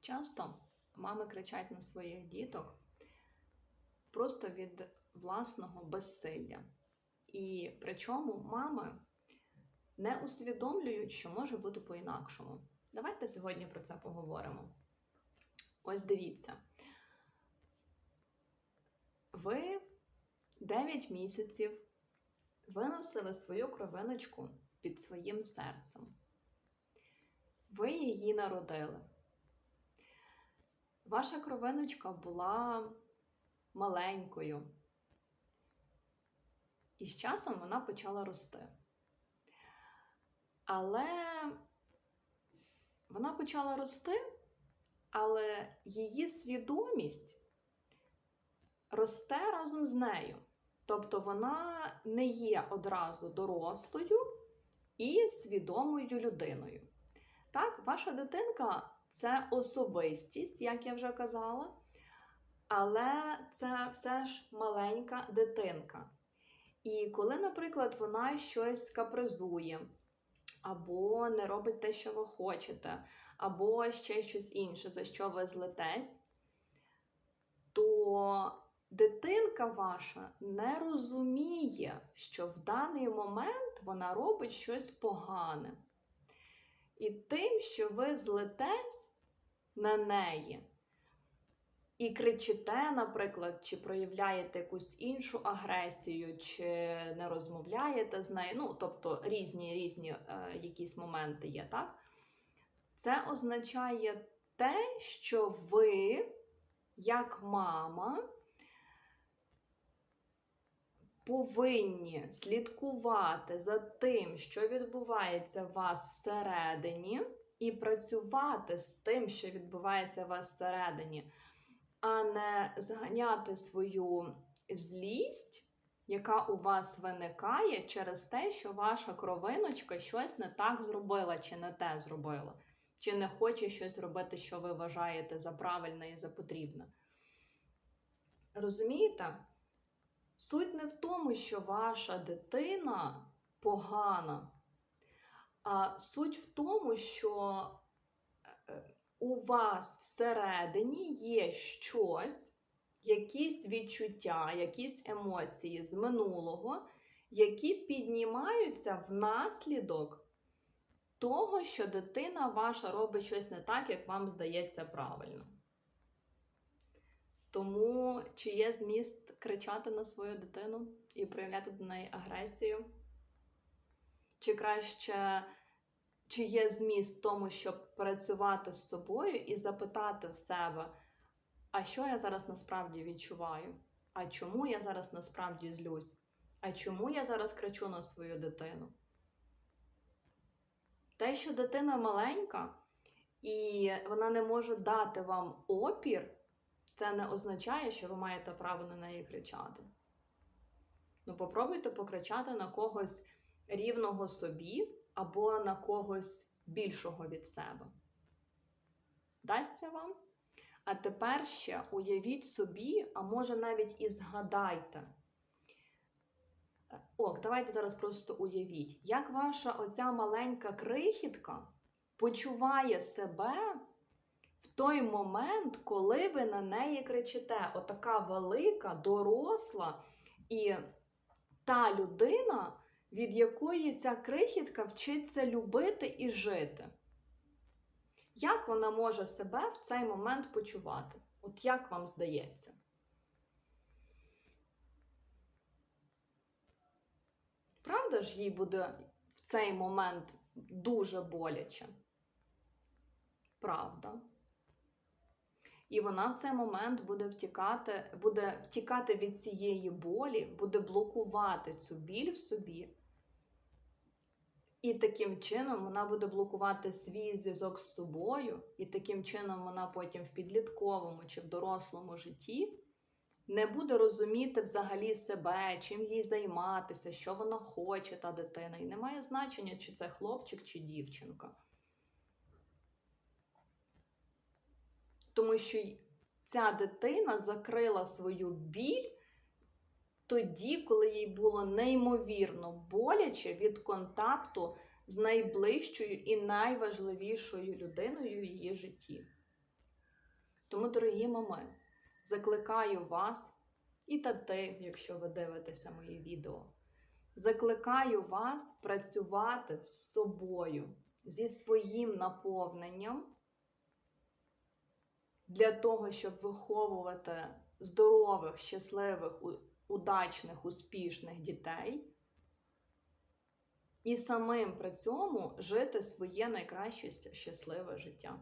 Часто мами кричать на своїх діток просто від власного безсилля. І причому мами не усвідомлюють, що може бути по-інакшому. Давайте сьогодні про це поговоримо. Ось дивіться. Ви 9 місяців виносили свою кровиночку під своїм серцем. Ви її народили. Ваша кровиночка була маленькою. І з часом вона почала рости. Але вона почала рости, але її свідомість росте разом з нею. Тобто вона не є одразу дорослою і свідомою людиною. Так, ваша дитинка це особистість, як я вже казала, але це все ж маленька дитинка. І коли, наприклад, вона щось капризує, або не робить те, що ви хочете, або ще щось інше, за що ви злетесь, то дитинка ваша не розуміє, що в даний момент вона робить щось погане. І тим, що ви злетесь на неї і кричите, наприклад, чи проявляєте якусь іншу агресію, чи не розмовляєте з нею, ну, тобто різні різні е, якісь моменти є, так? Це означає те, що ви, як мама, повинні слідкувати за тим, що відбувається у вас всередині, і працювати з тим, що відбувається у вас всередині, а не зганяти свою злість, яка у вас виникає через те, що ваша кровиночка щось не так зробила, чи не те зробила, чи не хоче щось робити, що ви вважаєте за правильне і за потрібне. Розумієте? Суть не в тому, що ваша дитина погана, суть в тому, що е, у вас всередині є щось, якісь відчуття, якісь емоції з минулого, які піднімаються внаслідок того, що дитина ваша робить щось не так, як вам здається правильно. Тому чи є зміст кричати на свою дитину і проявляти до неї агресію? Чи краще, чи є зміст в тому, щоб працювати з собою і запитати в себе, а що я зараз насправді відчуваю? А чому я зараз насправді злюсь? А чому я зараз кричу на свою дитину? Те, що дитина маленька, і вона не може дати вам опір це не означає, що ви маєте право на неї кричати. Ну, попробуйте покричати на когось рівного собі або на когось більшого від себе. Дасться вам? А тепер ще уявіть собі, а може навіть і згадайте. Ок, давайте зараз просто уявіть, як ваша оця маленька крихітка почуває себе в той момент, коли ви на неї кричите, отака велика, доросла і та людина, від якої ця крихітка вчиться любити і жити. Як вона може себе в цей момент почувати? От як вам здається? Правда ж їй буде в цей момент дуже боляче? Правда. І вона в цей момент буде втікати, буде втікати від цієї болі, буде блокувати цю біль в собі. І таким чином вона буде блокувати свій зв'язок з собою, і таким чином вона потім в підлітковому чи в дорослому житті не буде розуміти взагалі себе, чим їй займатися, що вона хоче, та дитина. І немає значення, чи це хлопчик, чи дівчинка. Тому що ця дитина закрила свою біль тоді, коли їй було неймовірно боляче від контакту з найближчою і найважливішою людиною в її житті. Тому, дорогі мами, закликаю вас і тати, якщо ви дивитеся мої відео. Закликаю вас працювати з собою, зі своїм наповненням для того, щоб виховувати здорових, щасливих, удачних, успішних дітей і самим при цьому жити своє найкраще щасливе життя.